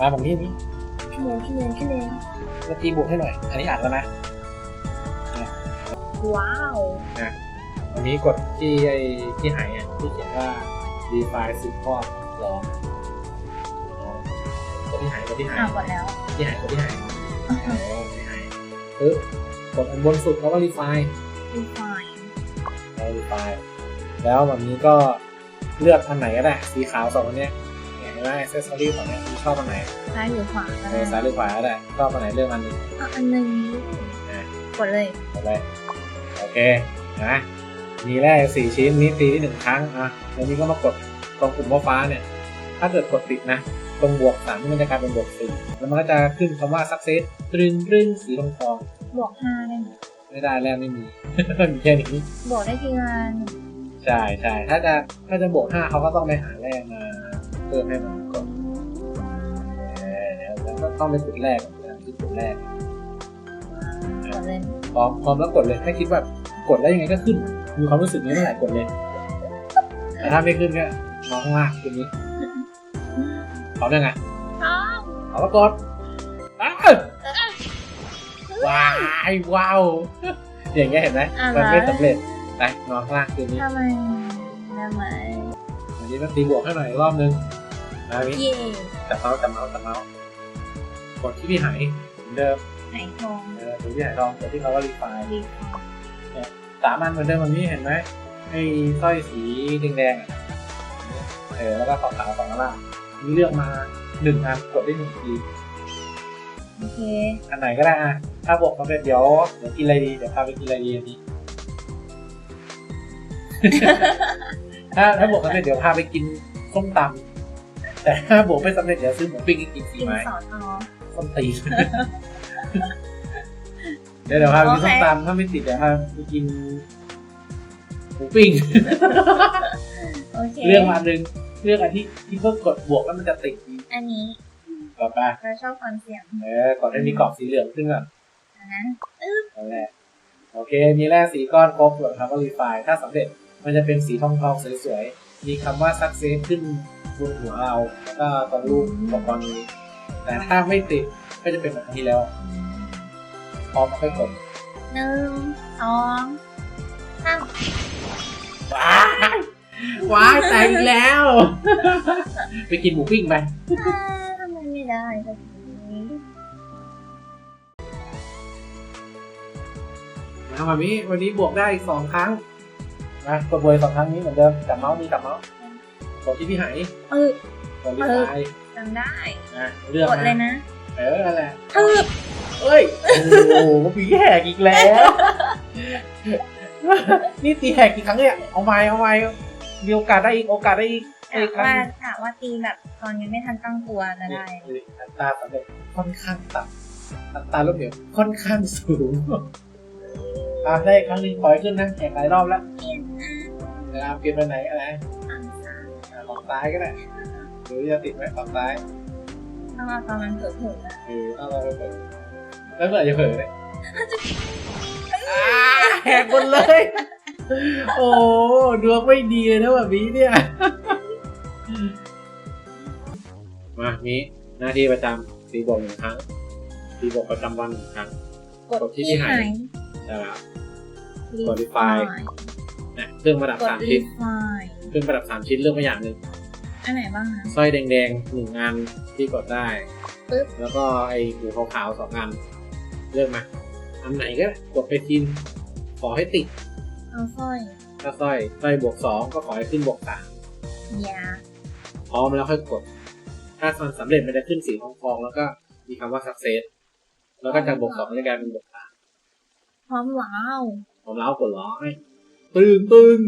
มาผมนี่นี่พี่เลนพี่เลนพี่เลนเมื่อกี้บวกให้หน่อย อันนี้อ่านแล้วนะว้าวอันนี้กดที่ไอ้ที่หายอะที่เขียนว่า define support ลองกดที่หายกดที่หายอ่ากดแล้วที่หายกดที่หายโอ้ที่หายปึ๊บกดอันบนสุดแล้วก็ define ดีไฟน์แล้ว define แล้วแบบนี้ก็เลือกอันไหนก็ได้สีขาวสองอันเนี้ย เนี่ยเห็นไหม accessory ของเนี้ยคุณชอบอันไหนซ้ายหรือขวาก็เอได้อซ้ายหรือขวาก็ได้ชอบอันไหนเลือกอันหนึงเอาอันหนึ่งอะกดเลยกดเลยโอเคนะมีแร่สี่ชิ้นนี้ตีที่หนึ่งครั้งอะแล้วนี้ก็มากดตรงปุ่มฟ้าๆเนี่ย ถ้าเกิดกดติดนะ ตรงบวกสามมันจะกลายเป็นบวกสี่แล้วมันก็จะขึ้นคำว่า success ตรึงตรึงสีทองทองบวกห้าได้ไหมๆไม่ได้แล้วไม่มี มีแค่นี้ บวกได้ทีละใช่ใช่ถ้าจะถ้าจะบวกห้าเขาก็ต้องไปหาแร่มา เพิ่มให้มันก่อนเออแล้วก็ต้องไปขุดแร่ก่อนนะที่ขุดแร่กดเลยพร้อมพร้อมแล้วกดเลยถ้าคิดว่ากดแล้วยังไงก็ขึ้น มีความรู้สึกนี้เมื่อไหร่กดเลย แต่ถ้าไม่ขึ้นก็มองข้างล่างตรงนี้พร้อมยังไงอ้าวเอามากดอ้าวว้ายว้าวอย่างเงี้ยเห็นไหมมันไม่สำเร็จไปนอนข้างล่างคืนนี้ทำไมทำไมวันนี้ต้องตีบวกให้หน่อยอีกรอบนึง นะพี่เย่จับเมาส์จับเมาส์จับเมาส์กดที่พี่หายเหมือนเดิมไหนทองเออหรือพี่หายทองกดที่เขาว่ารีไฟล์ดีสามอันเหมือนเดิมแบบนี้เห็นไหมไอ้สร้อยสีแดงๆอะเออแล้วก็ขาวๆสองอันล่างมีเลือกมาหนึ่งอันกดได้หนึ่งทีโอเคอันไหนก็ได้อะถ้าบวกสำเร็จเดี๋ยวเดี๋ยวกินอะไรดีเดี๋ยวพาไปกินอะไรดีอันนี้ถ้าถ้าบวกสำเร็จเดี๋ยวพาไปกินส้มตำ แต่ถ้าบวกไม่สำเร็จเดี๋ยวซื้อหมูปิ้งให้กินฟรีกินไหมสอทอส้มตีนเดี๋ยวเดี๋ยวพาไปกินโอเคส้มตำถ้าไม่ติดเดี๋ยวพาไปกินหมูปิ้ง โอเคเรื่องมาอันหนึ่งเรื่องอันที่ที่เพิ่งกดบวกแล้วมันจะติดอันนี้ต่อไปเราชอบความเสี่ยงเออกดให้มีกรอบสีเหลืองขึ้นก่อนอันนะนั่นแหละโอเค มีแร่สีก้อนครบส่วนคำว่ารีไฟถ้าสำเร็จมันจะเป็นสีทองทองๆสวยๆ มีคำว่า success ขึ้น บนหัวเราแล้วก็ตรงรูปของกรนี้ แต่ถ้าไม่ติดก็จะเป็นแบบที่แล้ว พร้อมค่อยกดหนึ่งสองสามว้ายว้ายแต่งอีกแล้ว ไปกินหมูปิ้งไปอ่าทำไมไม่ได้สักทีนะมามิวันนี้บวกได้อีกสองครั้งนะกดบวยสองครั้งนี้เหมือนเดิมจับเมาส์มีจับเมาส์ กดที่พี่หายเออกดรีไฟจำได้นะเลือกกดเลยนะนะ เออนั่นแหละเออเอ้ย โอ้โหปีแหกอีกแล้ว นี่ตีแหกกี่ครั้งเนี่ย เอาไม้เอาไม้มีโอกาสได้อีก โอกาสได้อีกได้กะอีกครั้งว่าหนึ่งกะว่าตีแบบตอนยังไม่ทันตั้งตัวจะได้นี่อัตราสำเร็จค่อนข้างต่ำอัตราลดเหลวค่อนข้างสูงอะได้อีกครั้งหนึ่งขอให้ขึ้นนะแข่งหลายรอบแล้วเปลี่ยนอะเดี๋ยวเอาเปลี่ยนไปไหนอะไรฝั่งซ้ายอะฝั่ งซ้ายก็ได้หรือจะติดไว้ฝั่งซ้ายต้องเอาตอนมันเผลอๆอะหรือถ้าเราไปเปิดแล้วเมื่อไหร่จะเผลอเนี่ยอ่าแหกหมดเลย โอ้ดวงไม่ดีเลยนะแบบนี้เนี่ย มามีหน้าที่ประจำตีบวกหนึ่งครั้งตีบวกประจำวันหนึ่งครั้ง กดกดที่ที่หาหายยใช่แล้วรีกด Defy นะเครื่องประดับกดสามรีชิ้นไฟล์เครื่องประดับสามชิ้นเลือกมาอย่างหนึ่ง อันไหนบ้างนะสร้อยแดงๆหนึ่งอันที่กดได้ ปึ๊บ แล้วก็ไอ้หูขาวๆสองอัน เลือกมาอันไหนก็ได้กดไปทีนขอให้ติด เอาสร้อยถ้าสร้อยสร้อยบวกสองก็ขอให้ขึ้นบวกสามยาพร้อมแล้วค่อยกด ถ้ามันสำเร็จมันจะขึ้นสีทองทองๆแล้วก็มีคำว่า success แล้วก็จากบวกสองจะกลายเป็นบวกสามพร้อมว้าวผมเล้ากดร้อยตึงตึง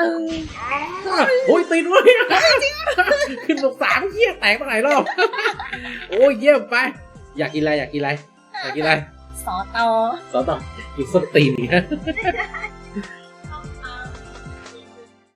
ตึงโอ้ยติดเว้ยขึ้นบวกสามเยี่ยแตกมาหลายรอบ โอ้ยเยี่ยมไป อยากกินอะไรอยากกินอะไรอยากกินอะไรสอตอสอนต่อกินส้นตีนนะ